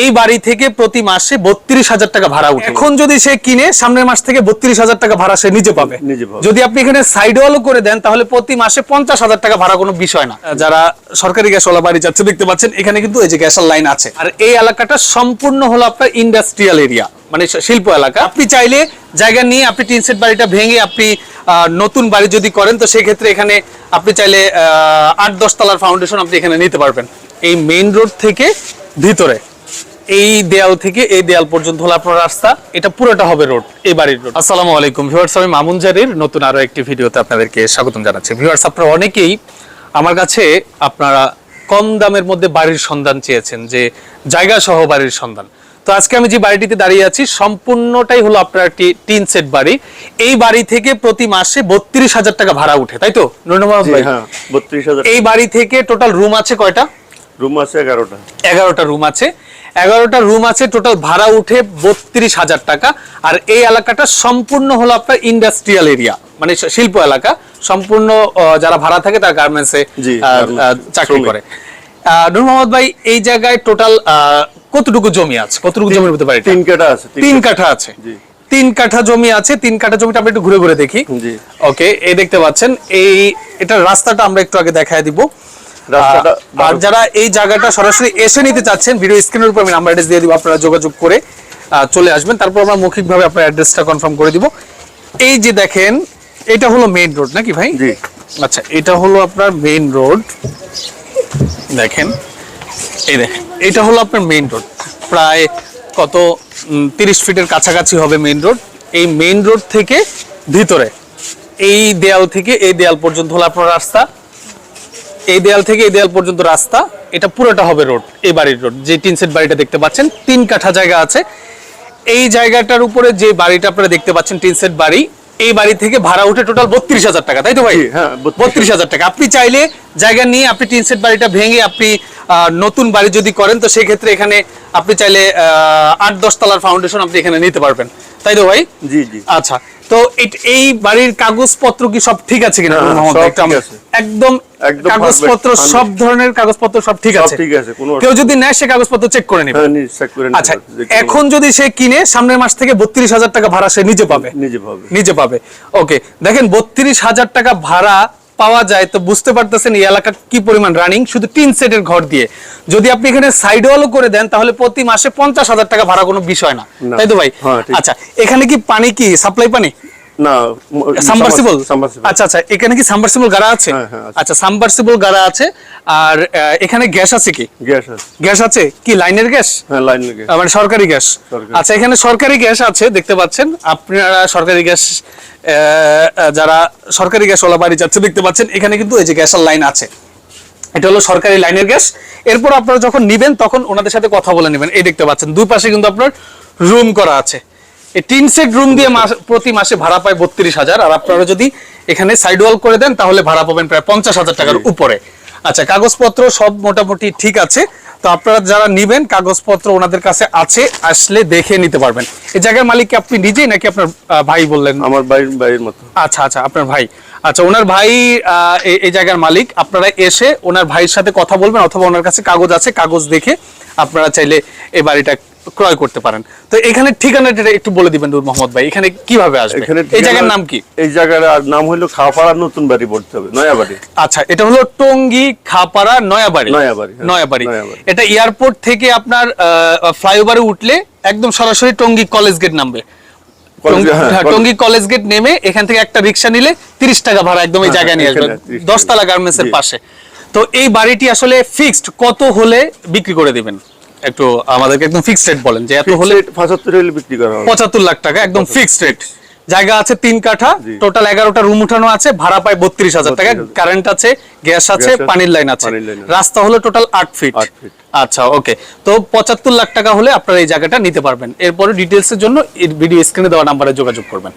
এই বাড়ি থেকে প্রতি মাসে বত্রিশ হাজার টাকা ভাড়া উঠে। এখন যদি সে কিনে সামনের মাস থেকে বত্রিশ হাজার টাকা ভাড়া সে নিজে পাবে। যদি আপনি এখানে সাইড ওয়ালও করে দেন তাহলে প্রতি মাসে পঞ্চাশ হাজার টাকা ভাড়া কোনো বিষয় না। যারা সরকারি গ্যাস ওলা বাড়ি যাচ্ছে দেখতে পাচ্ছেন এখানে কিন্তু এই যে গ্যাসের লাইন আছে। আর এই এলাকাটা সম্পূর্ণ হলো আপনার ইন্ডাস্ট্রিয়াল এরিয়া মানে শিল্প এলাকা। আপনি চাইলে জায়গা নিয়ে আপনি টিন সেট বাড়িটা ভেঙে আপনি আহ, নতুন বাড়ি যদি করেন তো সেক্ষেত্রে এখানে আপনি চাইলে আহ, আট দশ তলার ফাউন্ডেশন আপনি এখানে নিতে পারবেন। এই মেইন রোড থেকে ভিতরে। এই দেয়াল থেকে এই দেয়াল পর্যন্ত হলো আপনার রাস্তা। এটা পুরোটা হবে রোড এই বাড়ির রোড। আসসালামু আলাইকুম। ভিউয়ার্স আমি মামুন জারির নতুন আরও একটি ভিডিওতে আপনাদেরকে স্বাগতম জানাচ্ছি। ভিউয়ার্স আপনারা অনেকেই আমার কাছে আপনারা কম দামের মধ্যে বাড়ির সন্ধান চেয়েছেন যে জায়গা সহ বাড়ির সন্ধান। তো আজকে আমি যে বাড়িটিতে দাঁড়িয়ে আছি সম্পূর্ণটাই হলো আপনার একটি টিন সেট বাড়ি। এই বাড়ি থেকে প্রতি মাসে বত্রিশ হাজার টাকা ভাড়া উঠে তাই তো? হ্যাঁ বত্রিশ হাজার এই বাড়ি থেকে টোটাল রুম আছে কয়টা? রুম আছে এগারোটা। এগারোটা রুম আছে। এগারোটা রুম আছে টোটাল ভাড়া উঠে বত্রিশ হাজার টাকা। আর এই এলাকাটা সম্পূর্ণ হলো আপনার ইন্ডাস্ট্রিয়াল এরিয়া মানে শিল্প এলাকা। সম্পূর্ণ যারা ভাড়া থাকে তারা গার্মেন্টসে চাকরি করে। নূর মোহাম্মদ ভাই এই জায়গায় টোটাল কতটুকু জমি আছে? কতটুকু জমির মধ্যে বাড়ি তিন কাটা আছে তিন কাঠা। আছে। তিন কাঠা জমি আছে তিন কাঠা জমিটা আমরা একটু ঘুরে ঘুরে দেখি। ওকে এই দেখতে পাচ্ছেন এই এটা রাস্তাটা আমরা একটু আগে দেখায় দিব। আর যারা এই জায়গাটা সরাসরি এসে নিতে চাচ্ছেন ভিডিও স্ক্রিনের উপর আমি নাম্বার অ্যাড্রেস দিয়ে দিব আপনারা যোগাযোগ করে চলে আসবেন। তারপর আমরা মৌখিকভাবে আপনার অ্যাড্রেসটা কনফার্ম করে দিব। এই যে দেখেন এটা হলো মেইন রোড নাকি ভাই? জি। আচ্ছা এটা হলো আপনার মেইন রোড দেখেন এই দেখেন এটা হলো আপনার মেইন রোড প্রায় কত তিরিশ ফিটের কাছাকাছি হবে মেইন রোড এই মেইন রোড থেকে ভিতরে এই দেয়াল থেকে এই দেয়াল পর্যন্ত হলো আপনার রাস্তা। এই দেয়াল থেকে এই দেয়াল পর্যন্ত রাস্তা এটা পুরোটা হবে রোড এই বাড়ির রোড যে টিন সেট বাড়িটা দেখতে পাচ্ছেন তিন কাঠা জায়গা আছে। এই জায়গাটার উপরে যে বাড়িটা আপনারা দেখতে পাচ্ছেন টিন সেট বাড়ি এই বাড়ি থেকে ভাড়া উঠে টোটাল বত্রিশ হাজার টাকা তাই তো ভাই? হ্যাঁ, বত্রিশ হাজার টাকা। আপনি চাইলে জায়গা নিয়ে আপনি টিন সেট বাড়িটা ভেঙে আপনি নতুন বাড়ি যদি করেন তো সেক্ষেত্রে এখানে আপনি চাইলে আট দশ তলার ফাউন্ডেশন আপনি এখানে নিতে পারবেন। তাই তো ভাই? জি জি। আচ্ছা তো এই বাড়ির কাগজপত্র কি সব ঠিক আছে কিনা হ্যাঁ। একদম কাগজপত্র সব ধরনের কাগজপত্র সব ঠিক আছে। ঠিক আছে, কেউ যদি নেয় সে কাগজপত্র চেক করে নেবে। হ্যাঁ করে নিতে আচ্ছা এখন যদি সে কিনে সামনের মাস থেকে বত্রিশ হাজার টাকা ভাড়া সে নিজে পাবে। নিজে পাবে। নিজে পাবে। ওকে দেখেন বত্রিশ হাজার টাকা ভাড়া পাওয়া যায় তো বুঝতে পারতেছেন এই এলাকা কি পরিমাণ রানিং শুধু তিন সেটের ঘর দিয়ে। যদি আপনি এখানে সাইড ওয়ালও করে দেন তাহলে প্রতি মাসে পঞ্চাশ হাজার টাকা ভাড়া কোনো বিষয় না। তাই তো ভাই? হ্যাঁ, আচ্ছা এখানে কি পানি কি সাপ্লাই পানি? না সাবমার্সিবল আচ্ছা আচ্ছা এখানে কি সাবমার্সিবল গাড়া আছে? হ্যাঁ, হ্যাঁ। আচ্ছা সাবমার্সিবল গাড়া আছে আর এখানে গ্যাস আছে কি? গ্যাস আছে। গ্যাস আছে? কি লাইনের গ্যাস? হ্যাঁ মানে সরকারি গ্যাস? আচ্ছা এখানে সরকারি গ্যাস আছে দেখতে পাচ্ছেন। আপনারা সরকারি গ্যাস যারা সরকারি গ্যাস ওলা বাড়ি যাচ্ছে দেখতে পাচ্ছেন এখানে কিন্তু এই যে গ্যাসের লাইন আছে। এটা হলো সরকারি লাইনের গ্যাস। এরপর আপনারা যখন নিবেন তখন ওনাদের সাথে কথা বলে নেবেন। এই দেখতে পাচ্ছেন দুই পাশে কিন্তু আপনার রুম করা আছে। তিন সেট রুম দিয়ে প্রতি মাসে ভাড়া পায় বত্রিশ হাজার। আর আপনারা যদি এখানে সাইড ওয়াল করে দেন তাহলে ভাড়া পাবেন প্রায় পঞ্চাশ হাজার টাকার উপরে। আচ্ছা কাগজপত্র সব মোটামুটি ঠিক আছে। তো আপনারা যারা নিবেন কাগজপত্র ওনাদের কাছে আছে আসলে দেখে নিতে পারবেন। এই জায়গার মালিক কি আপনি নিজেই নাকি আপনার ভাই বললেন? আমার বাড়ির বাড়ির মতো। আচ্ছা আচ্ছা আপনার ভাই। আচ্ছা ওনার ভাই এই জায়গার মালিক। আপনারা এসে ওনার ভাইয়ের সাথে কথা বলবেন অথবা ওনার কাছে কাগজ আছে কাগজ দেখে আপনারা চাইলে এই বাড়িটা ক্রয় করতে পারেন। তো এখানে ঠিকানাটা একটু বলে দিবেন নূর মোহাম্মদ ভাই এখানে কীভাবে আসবে? এখানে এই জায়গার নাম কি? এই জায়গার নাম হলো খাপাড়া নতুন বাড়ি পড়তে হবে নয়া বাড়ি আচ্ছা এটা হলো টঙ্গী খাপাড়া নয়াবাড়ি। নয়াবাড়ি, হ্যাঁ, নয়াবাড়ি। নয়াবাড়ি। এটা এয়ারপোর্ট থেকে আপনার ফ্লাইওভারে উঠলে একদম সরাসরি টঙ্গী কলেজ গেট নামবে। টঙ্গী- হ্যাঁ, হ্যাঁ, কলেজ- গেট নেমে এখান থেকে একটা রিক্সা নিলে তিরিশ টাকা ভাড়া একদম এই জায়গায় নিয়ে এখানে আসবেন। 30 টাকা। দশতলা গার্মেন্টস এর পাশে। তো এই বাড়িটি আসলে ফিক্সড কত হলে বিক্রি করে দিবেন? একটু আমাদেরকে একদম ফিক্সড রেট বলেন যে এত হলে হলে পঁচাত্তর হলে বিক্রি করা হবে। পঁচাত্তর লাখ টাকা একদম ফিক্সড রেট জায়গা আছে তিন কাঠা টোটাল এগারোটা রুম উঠানো আছে ভাড়া পায় বত্রিশ হাজার টাকা 32,000 কারেন্ট আছে গ্যাস আছে পানির লাইন আছে। রাস্তা হলো টোটাল আট ফিট ফিট। আচ্ছা ওকে তো পঁচাত্তর লাখ টাকা হলে আপনারা এই জায়গাটা নিতে পারবেন। এরপরে ডিটেলস এর জন্য ভিডিও স্ক্রিনে দেওয়া নাম্বারে যোগাযোগ করবেন।